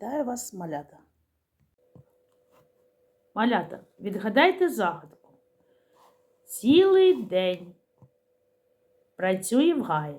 Вітаю вас, малята. Малята, відгадайте загадку. Цілий день працює в гаї,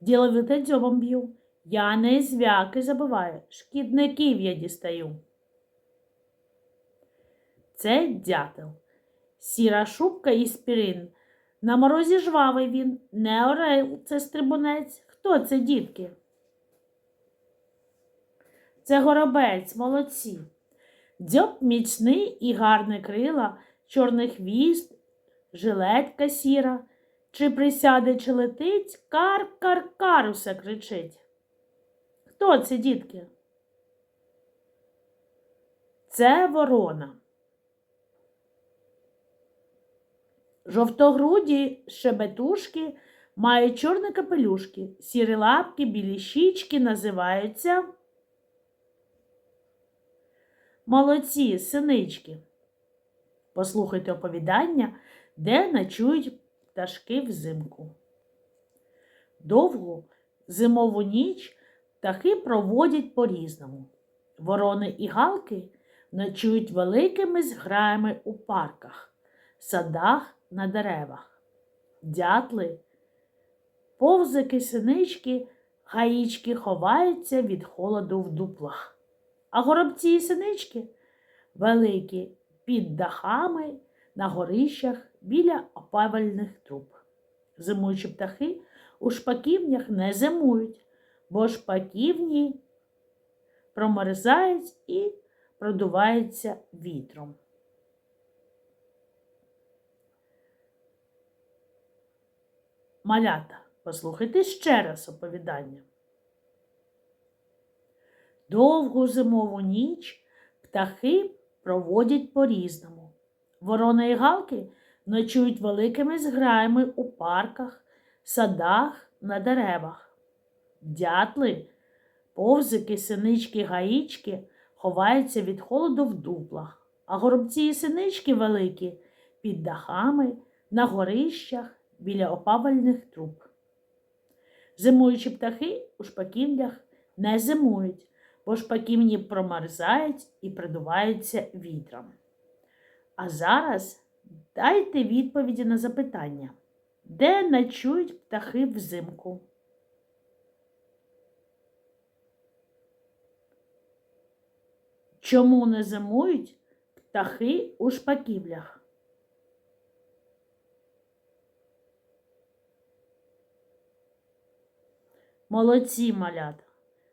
діловите дзьобом б'ю, я не звяки забиваю, шкідників я дістаю. Це дятел, сіра шубка і спірин. На морозі жвавий він, не орел, це стрибунець. Хто це, дітки? Це горобець, молодці. Дзьоб міцний і гарне крила, чорний хвіст, жилетка сіра. Чи присяде, чи летить, кар-кар-кар усе кричить. Хто це, дітки? Це ворона. Жовтогруді щебетушки мають чорні капелюшки, сірі лапки, білі щічки називаються. Молодці, синички. Послухайте оповідання, де ночують пташки взимку. Довгу зимову ніч птахи проводять по-різному. Ворони і галки ночують великими зграями у парках, садах на деревах. Дятли, повзики, синички, гаїчки ховаються від холоду в дуплах. А горобці і синички великі під дахами, на горищах біля опавельних труб. Зимуючі птахи у шпаківнях не зимують, бо шпаківні промерзають і продуваються вітром. Малята, послухайте ще раз оповідання. Довгу зимову ніч птахи проводять по-різному. Ворони і галки ночують великими зграями у парках, садах, на деревах. Дятли, повзики, синички, гаїчки ховаються від холоду в дуплах, а горобці і синички великі під дахами, на горищах, біля опавельних труб. Зимуючі птахи у шпаківнях не зимують бо шпаківні промерзають і придуваються вітром. А зараз дайте відповіді на запитання, де ночують птахи взимку? Чому не зимують птахи у шпаківлях? Молодці малята!